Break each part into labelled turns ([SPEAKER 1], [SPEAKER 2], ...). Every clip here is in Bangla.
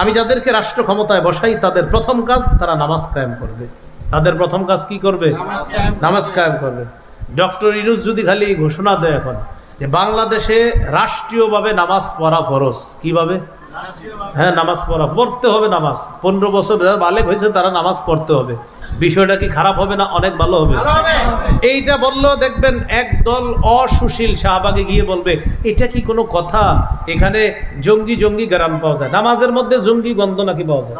[SPEAKER 1] আমি যাদেরকে রাষ্ট্র ক্ষমতায় বসাই তাদের প্রথম কাজ তারা নামাজ কায়েম করবে। তাদের প্রথম কাজ কি করবে? নামাজ কায়েম করবে। ডক্টর ইনুস যদি খালি ঘোষণা দেয় এখন যে বাংলাদেশে রাষ্ট্রীয়ভাবে নামাজ পড়া ফরজ কীভাবে? হ্যাঁ নামাজ পড়া পড়তে হবে নামাজ। পনেরো বছর বালেক হয়েছে তারা নামাজ পড়তে হবে। বিষয়টা কি খারাপ হবে না অনেক ভালো হবে? এইটা বললেও দেখবেন একদল অসুশীল শাহবাগে গিয়ে বলবে এটা কি কোনো কথা? এখানে জঙ্গি জঙ্গি গ্রাম পাওয়া যায়। নামাজের মধ্যে জঙ্গি গন্ধ নাকি পাওয়া যায়?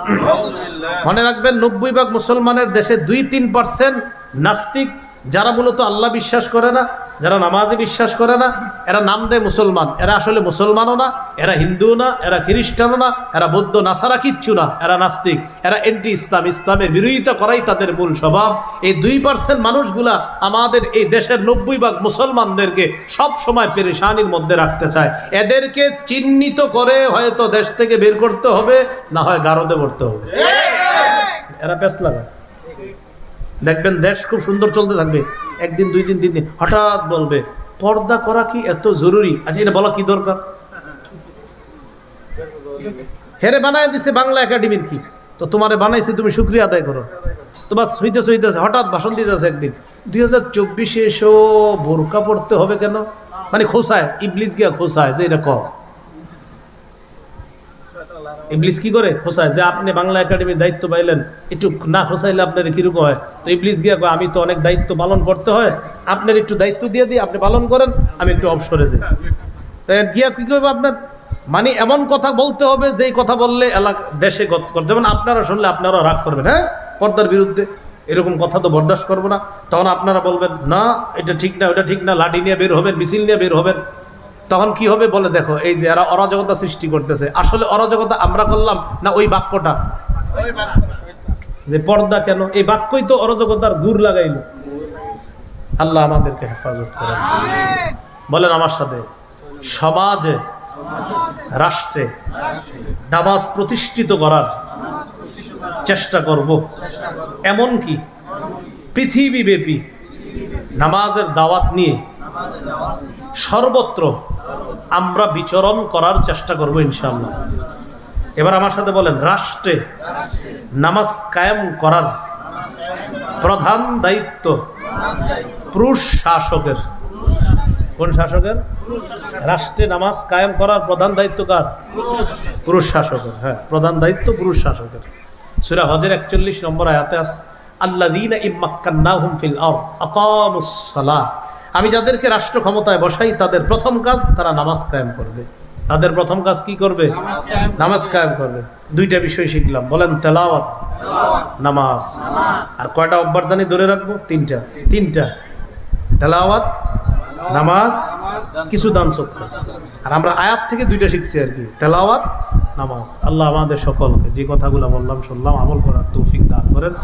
[SPEAKER 1] মনে রাখবেন নব্বই ভাগ মুসলমানের দেশে দুই তিন পার্সেন্ট নাস্তিক যারা মূলত আল্লাহ বিশ্বাস করে না যারা নামাজে বিশ্বাস করে না এরা নাম দেয় মুসলমান। এরা আসলে মুসলমানও না এরা হিন্দুও না এরা খ্রিস্টানও না এরা বৌদ্ধ নাসারা কিচ্ছু না এরা নাস্তিক। এরা এন্টি ইসলাম ইসলামের বিরোধিতা করাই তাদের মূল স্বভাব। এই দুই পার্সেন্ট মানুষগুলা আমাদের এই দেশের নব্বই ভাগ মুসলমানদেরকে সব সময় পেরেশানির মধ্যে রাখতে চায়। এদেরকে চিহ্নিত করে হয়তো দেশ থেকে বের করতে হবে না হয় গারদে পড়তে হবে। এরা পেস লাগায় দেখবেন দেশ খুব সুন্দর চলতে থাকবে। একদিন, দুই দিন, তিন দিন। হঠাৎ বলবে, পর্দা করা কি এত জরুরি? আচ্ছা এটা বলা কি দরকার? হেরে বানায় দিছে বাংলা একাডেমির কি? তো তোমারে বানাইছে, তুমি শুক্রিয়া আদায় করো। তোমার হইতেছে হইতেছে, হঠাৎ ভাষণ দিতেছে একদিন। দুই হাজার চব্বিশে এসেও বোরকা পড়তে হবে কেন? মানে খোসায়, ইবলিস গিয়া খোসায়, যে এটা কম ইবলিস কি করে? খোসায় যে আপনি বাংলা একাডেমির দায়িত্ব পাইলেন, একটু না খোসাইলে আপনার কীরকম হয়? তো ইবলিস গিয়া আমি তো অনেক দায়িত্ব পালন করতে হয়, আপনার একটু দায়িত্ব দিয়ে দিই, আপনি পালন করেন, আমি একটু অবসরে যাই। গিয়া কি করবে আপনার? মানে এমন কথা বলতে হবে, যেই কথা বললে এলাকা, দেশে গত করতে যেমন আপনারা শুনলে আপনারা রাগ করবেন হ্যাঁ? পর্দার বিরুদ্ধে। এরকম কথা তো বরদাস্ত করব না। তখন আপনারা বলবেন, না, এটা ঠিক না, ওটা ঠিক না, লাঠি নিয়ে বের হবেন, মিছিল নিয়ে বের হবেন। তখন কি হবে বলে দেখো, এই যে এরা অরাজকতা সৃষ্টি করতেছে। আসলে অরাজকতা আমরা করলাম না ওই বাক্যটা? যে পর্দা কেন? এই বাক্যই তো অরাজকতার গুর লাগাইল। আল্লাহ আমাদেরকে হেফাজত করেন। বলেন আমার সাথে, সমাজে, রাষ্ট্রে নামাজ প্রতিষ্ঠিত করার চেষ্টা করব। এমন কি পৃথিবীব্যাপী নামাজের দাওয়াত নিয়ে সর্বত্র আমরা বিচরণ করার চেষ্টা করব ইনশাআল্লাহ। এবার আমার সাথে বলেন, রাষ্ট্রে নামাজ কায়েম করার প্রধান দায়িত্ব পুরুষ শাসকের। কোন শাসকের? রাষ্ট্রে নামাজ কায়েম করার প্রধান দায়িত্ব কার? পুরুষ শাসকের হ্যাঁ প্রধান দায়িত্ব পুরুষ শাসকের। সুরা হজের একচল্লিশ নম্বর আয়াতে আছে আল্লাদিন ইম্মাক্কান্নাহুম ফিল আরদ, আকামুস সালাহ আমি যাদেরকে রাষ্ট্র ক্ষমতায় বসাই তাদের প্রথম কাজ তারা নামাজ কায়েম করবে। তাদের প্রথম কাজ কি করবে? নামাজ কায়েম করবে। দুইটা বিষয় শিখলাম। বলেন তেলাওয়াত নামাজ। আর কয়টা অব্বার জানি ধরে রাখব? তিনটা। তিনটা। তেলাওয়াত নামাজ কিছু দান সত্য আর আমরা আয়াত থেকে দুইটা শিখছি আর কি। তেলাওয়াত নামাজ। আল্লাহ আমাদের সকলকে যে কথাগুলো বললাম শুনলাম আমল করার তৌফিক দান করেন।